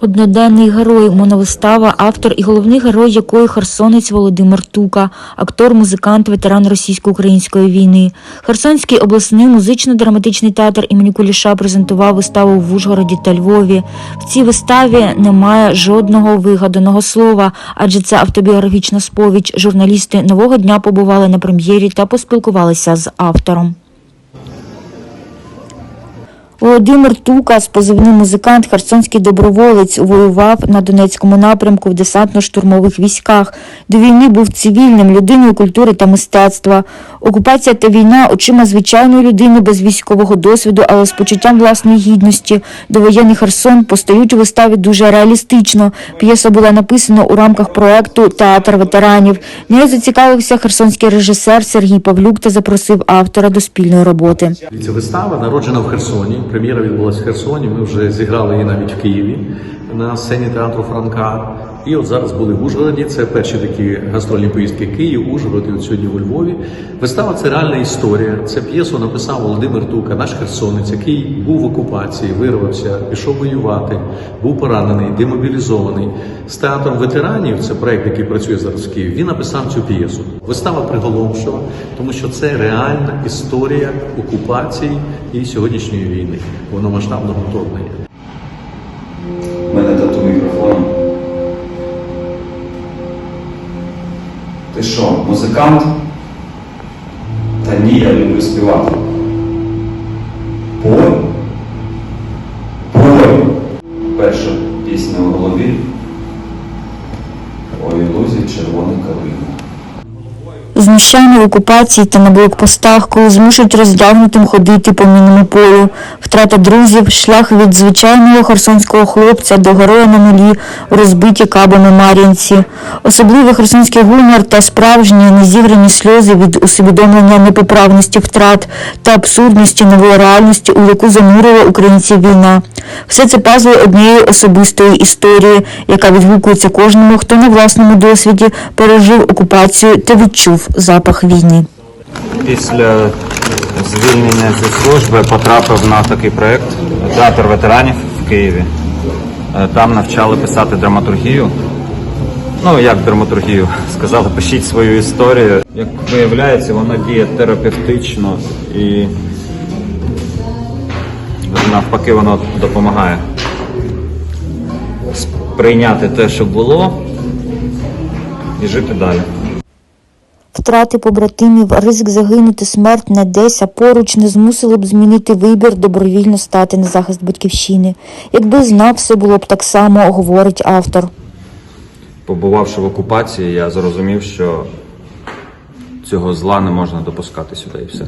Одноденний герой, моновистава, автор і головний герой якої херсонець Володимир Тука, актор, музикант, ветеран російсько-української війни. Херсонський обласний музично-драматичний театр імені Куліша презентував виставу в Ужгороді та Львові. В цій виставі немає жодного вигаданого слова, адже це автобіографічна сповідь. Журналісти нового дня побували на прем'єрі та поспілкувалися з автором. Володимир Тука з позивним музикант, херсонський доброволець, воював на Донецькому напрямку в десантно-штурмових військах. До війни був цивільним, людиною культури та мистецтва. Окупація та війна очима звичайної людини без військового досвіду, але з почуттям власної гідності. Довоєнний Херсон постають у виставі дуже реалістично. П'єса була написана у рамках проекту Театр ветеранів. Нею зацікавився херсонський режисер Сергій Павлюк та запросив автора до спільної роботи. Ця вистава народжена в Херсоні. Прем'єра відбулася в Херсоні. Ми вже зіграли її навіть в Києві на сцені театру Франка. І от зараз були в Ужгороді. Це перші такі гастрольні поїздки Київ, Ужгород і от сьогодні у Львові. Вистава це реальна історія. Це п'єсу написав Володимир Тука, наш херсонець, який був в окупації, вирвався, пішов воювати, був поранений, демобілізований. З театром ветеранів, це проект, який працює зараз в Києві. Він написав цю п'єсу. Вистава приголомшила, тому що це реальна історія окупації і сьогоднішньої війни, повномасштабного вторгнення. Ти що, музикант? Та ні, я люблю співати. Пой? Пой. Перша пісня в голові. Ой, лузі червоний калина. Знущання в окупації та на блокпостах, коли змушують роздягнутим ходити по мінному полю, втрата друзів, шлях від звичайного херсонського хлопця до героя на нулі у розбитій кабами Мар'їнці. Особливий херсонський гумор та справжні незіграні сльози від усвідомлення непоправності втрат та абсурдності нової реальності, у яку занурила українців війна. Все це пазли однієї особистої історії, яка відгукується кожному, хто на власному досвіді пережив окупацію та відчув запах війни. Після звільнення зі служби потрапив на такий проєкт Театр ветеранів в Києві. Е, Там навчали писати драматургію. Ну, як драматургію, сказали, пишіть свою історію. Як виявляється, вона діє терапевтично і навпаки воно допомагає сприйняти те, що було, і жити далі. Втрати побратимів, ризик загинути, смерть не десь, а поруч не змусили б змінити вибір добровільно стати на захист батьківщини. Якби знав, все було б так само, говорить автор. Побувавши в окупації, я зрозумів, що цього зла не можна допускати сюди і все.